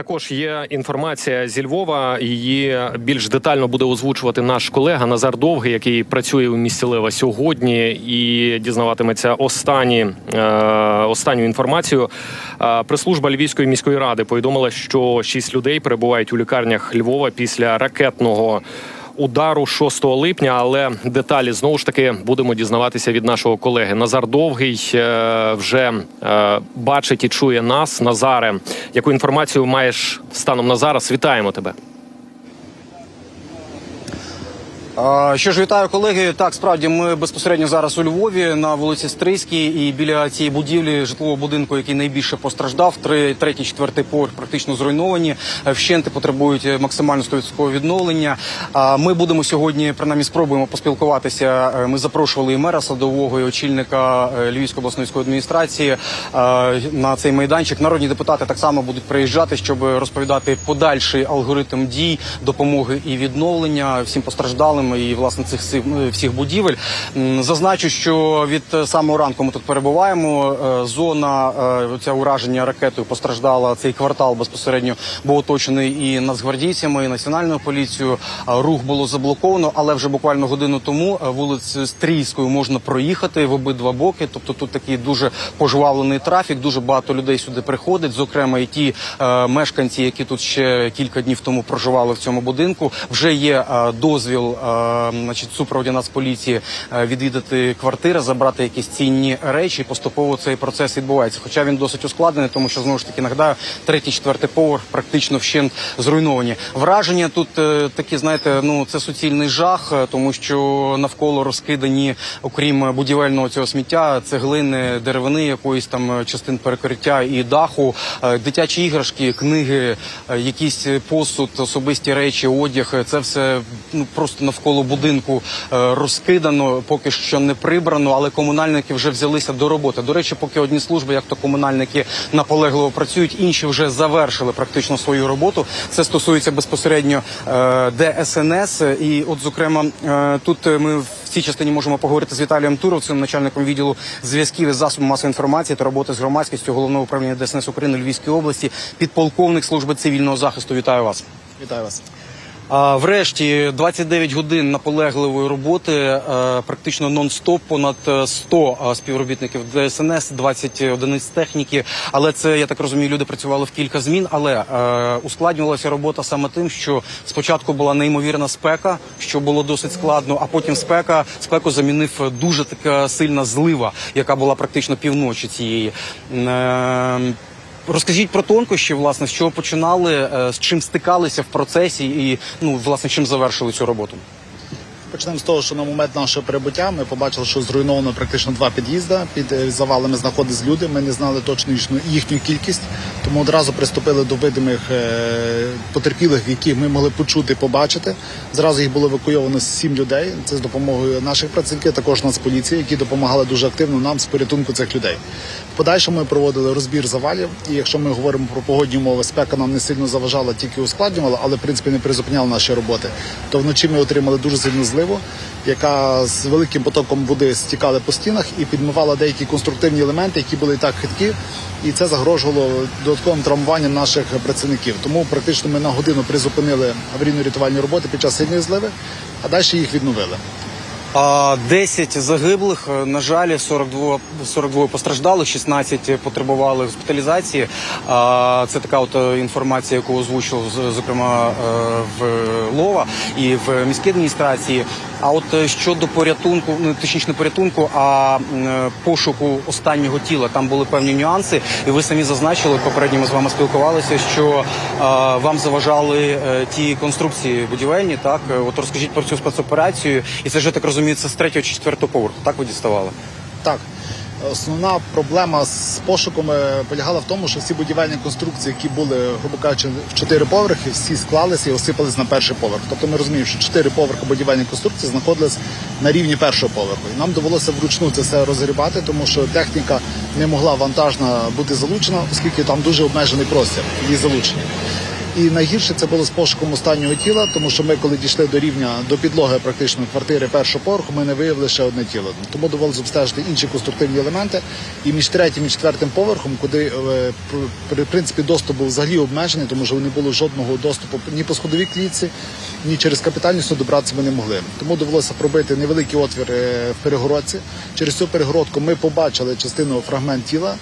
Також є інформація зі Львова. Її більш детально буде озвучувати наш колега Назар Довгий, який працює у місті Лева сьогодні і дізнаватиметься останні, е, останню інформацію. Е, Прес-служба Львівської міської ради повідомила, що шість людей перебувають у лікарнях Львова після ракетного. Удару 6 липня, але деталі знову ж таки будемо дізнаватися від нашого колеги. Назар Довгий е, вже е, бачить і чує нас. Назаре, яку інформацію маєш станом на зараз? Вітаємо тебе. А, Що ж, вітаю колеги. Так, справді ми безпосередньо зараз у Львові на вулиці Стрийській і біля цієї будівлі житлового будинку, який найбільше постраждав. Три, третій, четвертий поверх практично зруйновані. Е, Вщенти потребують е, максимально 100% відновлення. Ми будемо сьогодні, принаймні, спробуємо поспілкуватися. Е, Ми запрошували і мера садового, і очільника Львівської обласної адміністрації на цей майданчик. Народні депутати так само будуть приїжджати, щоб розповідати подальший алгоритм дій, допомоги і відновлення всім постраждалим і власне цих всіх- всіх будівель. Зазначу, що від е, самого ранку ми тут перебуваємо. Е, Зона е, ця ураження ракетою постраждала. Цей квартал безпосередньо був оточений і нацгвардійцями, і національною поліцією. Рух було заблоковано, але вже буквально годину тому вулицею Стрійською можна проїхати в обидва боки. Тобто тут такий дуже пожвавлений трафік. Дуже багато людей сюди приходить. Зокрема, і ті мешканці, які тут ще кілька днів тому проживали в цьому будинку. Вже є дозвіл, значить, в супроводі Нацполіції е, відвідати квартири, забрати якісь цінні речі. Поступово цей процес відбувається. Хоча він досить ускладнений, тому що знову ж таки нагадаю, третій, четвертий поверх практично вщент зруйновані. Враження тут е, такі, знаєте, ну це суцільний жах, е, тому що навколо розкидані, окрім будівельного цього сміття, цеглини, деревини, якоїсь там частин перекриття і даху, дитячі іграшки, книги, якісь посуд, особисті речі, одяг. Це все ну просто навколо будинку е, розкидано, поки що не прибрано, але комунальники вже взялися до роботи. До речі, поки одні служби, як то комунальники, наполегливо працюють, інші вже завершили практично свою роботу. Це стосується безпосередньо е, ДСНС. І, от, зокрема, е, тут ми в цій частині можемо поговорити з Віталієм Туровцем, начальником відділу зв'язків із засобами масової інформації та роботи з громадськістю головного управління ДСНС України у Львівській області, підполковник служби цивільного захисту. Вітаю вас. Вітаю вас. Врешті 29 годин наполегливої роботи, е, практично нон-стоп, понад е, 100 е, співробітників ДСНС, 20 одиниць техніки. Але це я так розумію, люди працювали в кілька змін. Але е, ускладнювалася робота саме тим, що спочатку була неймовірна спека, що було досить складно. А потім спека спеку замінив дуже така сильна злива, яка була практично півночі цієї. Розкажіть про тонкощі, власне, з чого починали, е, з чим стикалися в процесі, і ну власне чим завершили цю роботу. Почнемо з того, що на момент нашого прибуття ми побачили, що зруйновано практично два під'їзди. Під е, завалами знаходились люди. Ми не знали точно їхню, кількість, тому одразу приступили до видимих е, потерпілих, яких ми могли почути, побачити. Зразу їх було евакуйовано сім людей. Це з допомогою наших працівників, також Нацполіції, які допомагали дуже активно нам з порятунку цих людей. В подальшому ми проводили розбір завалів. І якщо ми говоримо про погодні умови, спека нам не сильно заважала, тільки ускладнювала, але в принципі не призупиняла наші роботи. То вночі ми отримали дуже сильно сильну зливу, яка з великим потоком води стікала по стінах і підмивала деякі конструктивні елементи, які були і так хиткі, і це загрожувало додатковим травмуванням наших працівників. Тому практично ми на годину призупинили аварійно-рятувальні роботи під час сильної зливи, а далі їх відновили. А 10 загиблих, е, на жаль, 42, 42 постраждалих, 16 потребували госпіталізації. Це така от е, інформація, яку озвучив зокрема е, в Лова і в міській адміністрації. А от е, щодо порятунку, ну точніше не порятунку, а е, пошуку останнього тіла, там були певні нюанси, і ви самі зазначили попередньо ми з вами спілкувалися, що е, вам заважали е, ті конструкції будівельні. Так, от розкажіть про цю спецоперацію, і це вже так розумію, це з третього чи четвертого поверху. Так ви діставали? Так. Основна проблема з пошуком е, полягала в тому, що всі будівельні конструкції, які були, грубо кажучи, в чотири поверхи, всі склалися і осипались на перший поверх. Тобто ми розуміємо, що чотири поверхи будівельні конструкції знаходились на рівні першого поверху. І нам довелося вручну це все розгрібати, тому що техніка не могла вантажна бути залучена, оскільки там дуже обмежений простір її залучення. І найгірше це було з пошуком останнього тіла, тому що ми, коли дійшли до рівня до підлоги практично квартири першого поверху, ми не виявили ще одне тіло. Тому довелося обстежити інші конструктивні елементи. І між третім і четвертим поверхом, куди е, пр- при принципі доступ був взагалі обмежений, тому що не було жодного доступу ні по сходовій клітці, ні через капітальну суд добратися ми не могли. Тому довелося пробити невеликий отвір е, в перегородці. Через цю перегородку ми побачили частину фрагмент тіла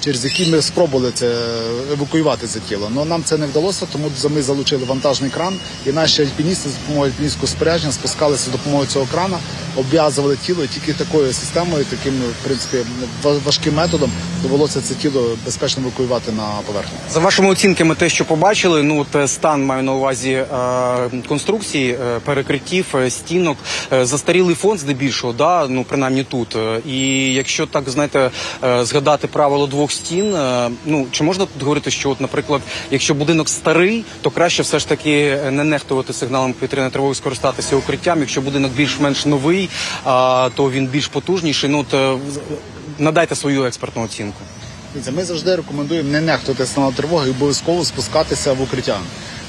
через які ми спробували це евакуювати це тіло. Але нам це не вдалося, тому ми залучили вантажний кран, і наші альпіністи з допомогою альпіністського спорядження спускалися за допомогою цього крана, обв'язували тіло і тільки такою системою, таким в принципі важким методом довелося це тіло безпечно евакуювати на поверхню. За вашими оцінками, те, що побачили, ну от стан маю на увазі е, конструкції, е, перекриттів, е, стінок, застарілий фонд здебільшого, да, ну принаймні тут. І якщо так знаєте, згадати правило двох стін, е, ну чи можна тут говорити, що, от, наприклад, якщо будинок старий, то краще все ж таки не нехтувати сигналом повітряної тривоги, скористатися укриттям. Якщо будинок більш-менш новий, то він більш потужніший. Ну е, надайте свою експертну оцінку. Ми завжди рекомендуємо не нехтувати сигнал тривоги і обов'язково спускатися в укриття.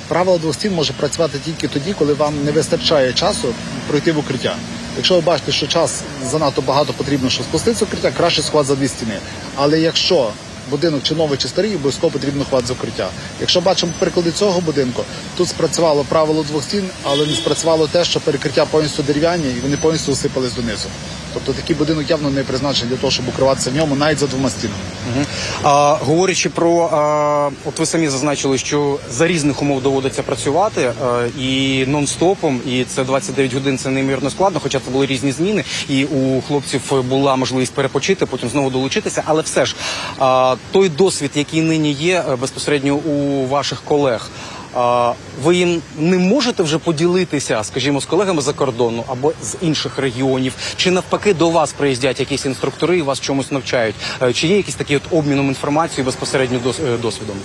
Правило двох стін може працювати тільки тоді, коли вам не вистачає часу пройти в укриття. Якщо ви бачите, що час занадто багато потрібно, щоб спуститися в укриття, краще схват за дві стіни. Але якщо будинок чи новий, чи старий, обов'язково потрібно хват з укриття. Якщо бачимо приклади цього будинку, тут спрацювало правило двох стін, але не спрацювало те, що перекриття повністю дерев'яні і вони повністю усипались донизу. Тобто такий будинок явно не призначений для того, щоб укриватися в ньому навіть за двома стінами. А, говорячи про а, от ви самі зазначили, що за різних умов доводиться працювати а, і нон-стопом, і це 29 годин це неймовірно складно, хоча це були різні зміни, і у хлопців була можливість перепочити, потім знову долучитися. Але все ж а, той досвід, який нині є е, безпосередньо у ваших колег. Ви їм не можете вже поділитися, скажімо, з колегами за кордону або з інших регіонів, чи навпаки до вас приїздять якісь інструктори і вас чомусь навчають? Е, Чи є якісь такі от обміном інформацією безпосередньо е, досвідом?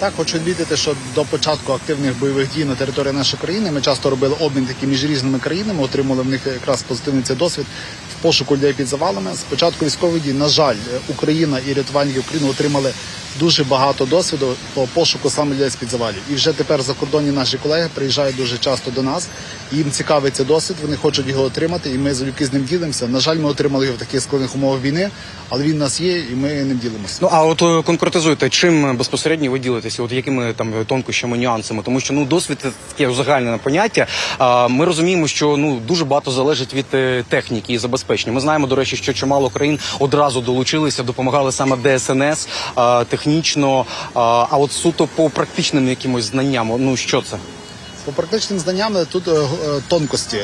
Так, хочу відмітити, що до початку активних бойових дій на території нашої країни ми часто робили обмін такий між різними країнами, отримали в них якраз позитивний цей досвід в пошуку людей під завалами. З початку військових дій, на жаль, Україна і рятувальники України отримали дуже багато досвіду по пошуку саме людей з під завалів. І вже тепер закордонні наші колеги приїжджають дуже часто до нас. Їм цікавий цей досвід, вони хочуть його отримати, і ми залюбки з ним ділимося. На жаль, ми отримали його в таких складних умовах війни, але він у нас є, і ми ним ділимося. Ну а от е, конкретизуйте, чим безпосередньо ви ділитеся? От якими там тонкощами, нюансами? Тому що ну досвід таке узагальнене поняття. А ми розуміємо, що ну дуже багато залежить від е, техніки і забезпечення. Ми знаємо, до речі, що чимало країн одразу долучилися, допомагали саме ДСНС технічно. А, от суто по практичним якимось знанням, ну що це? По практичним знанням тут е, е, тонкості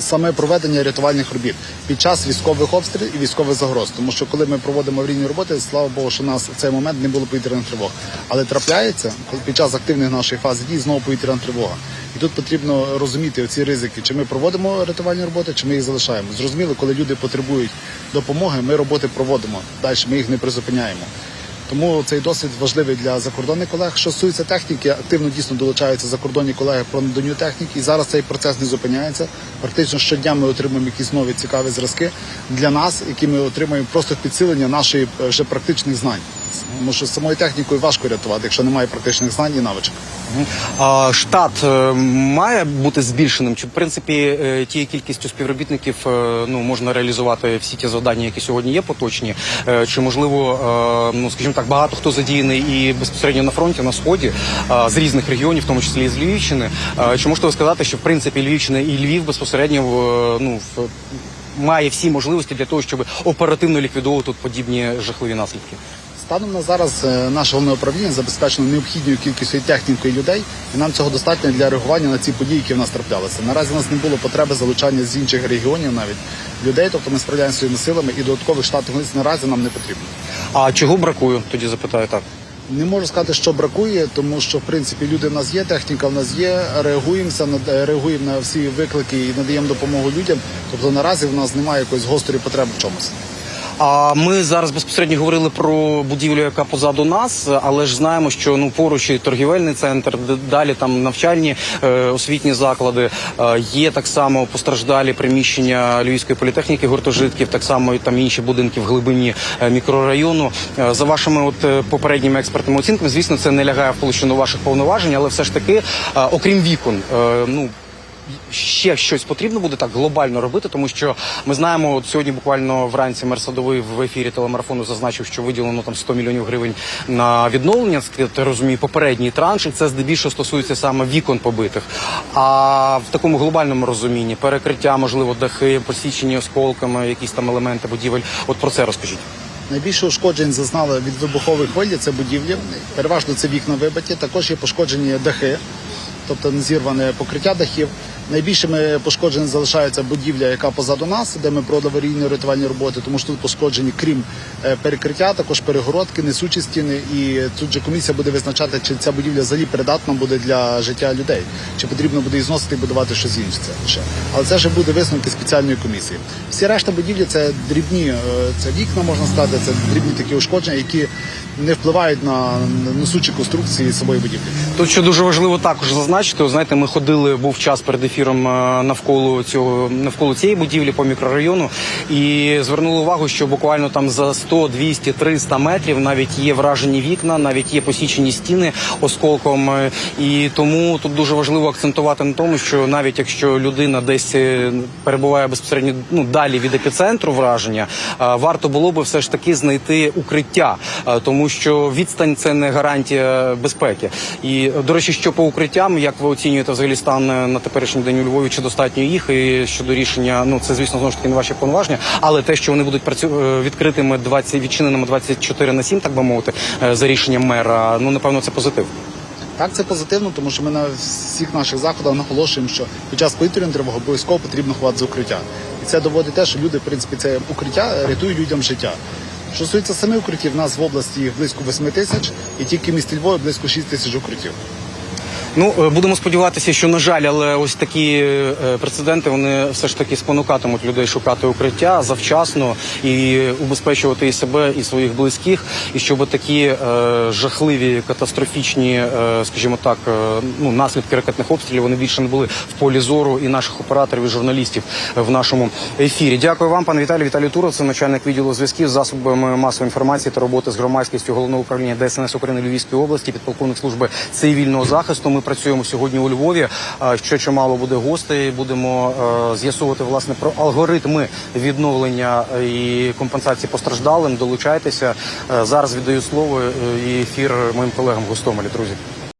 саме проведення рятувальних робіт під час військових обстрілів і військових загроз. Тому що коли ми проводимо аварійні роботи, слава Богу, що у нас в цей момент не було повітряних тривог. Але трапляється під час активних нашої фази дій знову повітряна тривога. І тут потрібно розуміти оці ризики, чи ми проводимо рятувальні роботи, чи ми їх залишаємо. Зрозуміло, коли люди потребують допомоги, ми роботи проводимо. Далі ми їх не призупиняємо. Тому цей досвід важливий для закордонних колег. Що стосується техніки, активно дійсно долучаються закордонні колеги про наданню техніки. І зараз цей процес не зупиняється. Практично щодня ми отримуємо якісь нові цікаві зразки для нас, які ми отримуємо просто підсилення нашої е, вже практичних знань. Тому що самою технікою важко рятувати, якщо немає практичних знань і навичок. А штат е, має бути збільшеним? Чи в принципі е, тією кількістю співробітників е, ну можна реалізувати всі ті завдання, які сьогодні є поточні? Чи можливо, ну скажімо так, багато хто задіяний і безпосередньо на фронті на сході з різних регіонів, в тому числі і з Львівщини? Чи можете ви сказати, що в принципі Львівщина і Львів безпосередньо в, ну в має всі можливості для того, щоб оперативно ліквідовувати подібні жахливі наслідки? Станом на зараз е, наше головне управління забезпечено необхідною кількістю технікою людей, і нам цього достатньо для реагування на ці події, які в нас траплялися. Наразі у нас не було потреби залучання з інших регіонів навіть людей, тобто ми справляємося своїми силами і додаткових штатних одиниць наразі нам не потрібно. А чого бракує? Тоді запитаю так. Не можу сказати, що бракує, тому що в принципі люди в нас є, техніка в нас є. Реагуємося реагуємо на всі виклики і надаємо допомогу людям. Тобто наразі в нас немає якоїсь гострої потреби в чомусь. А ми зараз безпосередньо говорили про будівлю, яка позаду нас, але ж знаємо, що ну поруч і торгівельний центр, далі там навчальні е, освітні заклади. Е, є так само постраждалі приміщення Львівської політехніки, гуртожитків, так само і там інші будинки в глибині е, мікрорайону. Е, за вашими от е, попередніми експертними оцінками, звісно, це не лягає в площину ваших повноважень, але все ж таки, е, окрім вікон, е, ну ще щось потрібно буде так глобально робити, тому що ми знаємо, от сьогодні буквально вранці мер Садовий в ефірі телемарафону зазначив, що виділено там 100 мільйонів гривень на відновлення. Я розумію, попередній транш, і це здебільшого стосується саме вікон побитих. А в такому глобальному розумінні перекриття, можливо, дахи, посічені осколками, якісь там елементи будівель. От про це розкажіть. Найбільше ушкоджень зазнали від вибухової хвилі. Це будівлі. Переважно це вікна вибиті. Також є пошкоджені дахи, тобто не зірване покриття дахів. Найбільшими пошкодженими залишається будівля, яка позаду нас, де ми проводили аварійні рятувальні роботи, тому що тут пошкоджені, крім е, перекриття, також перегородки, несучі стіни. І тут же комісія буде визначати, чи ця будівля взагалі придатна буде для життя людей, чи потрібно буде її зносити і будувати щось інше. Але це вже буде висновки спеціальної комісії. Всі решта будівлі це дрібні, е, це вікна, можна сказати, це дрібні такі ушкодження, які не впливають на несучі конструкції самої будівлі. Тут що дуже важливо також зазначити, знаєте, ми ходили, був час перед ефіром е, навколо цього навколо цієї будівлі по мікрорайону, і звернули увагу, що буквально там за 100, 200, 300 метрів навіть є вражені вікна, навіть є посічені стіни осколком. е, І тому тут дуже важливо акцентувати на тому, що навіть якщо людина десь е, перебуває безпосередньо ну далі від епіцентру враження, варто було би все ж таки знайти укриття, е, що відстань це не гарантія безпеки. І до речі, що по укриттям, як ви оцінюєте взагалі стан е, на теперішній день у Львові? Чи достатньо їх? І щодо рішення, ну це звісно знову ж таки не ваші повноваження, але те, що вони будуть працю... е, відкритими 20, відчиненими 24 на 7, так би мовити, е, за рішенням мера, ну напевно, це позитив. Так, це позитивно, тому що ми на всіх наших заходах наголошуємо, що під час повітряної тривоги обов'язково потрібно ховати з укриття. І це доводить те, що люди, в принципі, це укриття рятують людям життя. Що стосується самих укриттів, в нас в області їх близько 8 тисяч, і тільки в місті Львові близько 6 тисяч укриттів. Ну е, будемо сподіватися, що на жаль, але ось такі е, прецеденти вони все ж таки спонукатимуть людей шукати укриття завчасно і убезпечувати і себе, і своїх близьких, і щоб такі е, жахливі катастрофічні, е, скажімо так, е, ну наслідки ракетних обстрілів вони більше не були в полі зору і наших операторів, і журналістів в нашому ефірі. Дякую вам, пане Віталій. Віталій Туров, це начальник відділу зв'язків з засобами масової інформації та роботи з громадськістю головного управління ДСНС України Львівської області, підполковник служби цивільного захисту. Ми працюємо сьогодні у Львові. Ще чимало буде гостей. Будемо з'ясовувати з'ясувати власне про алгоритми відновлення е, і компенсації постраждалим. Долучайтеся Е, зараз. Віддаю слово е, і ефір моїм колегам Гостомелі. Друзі.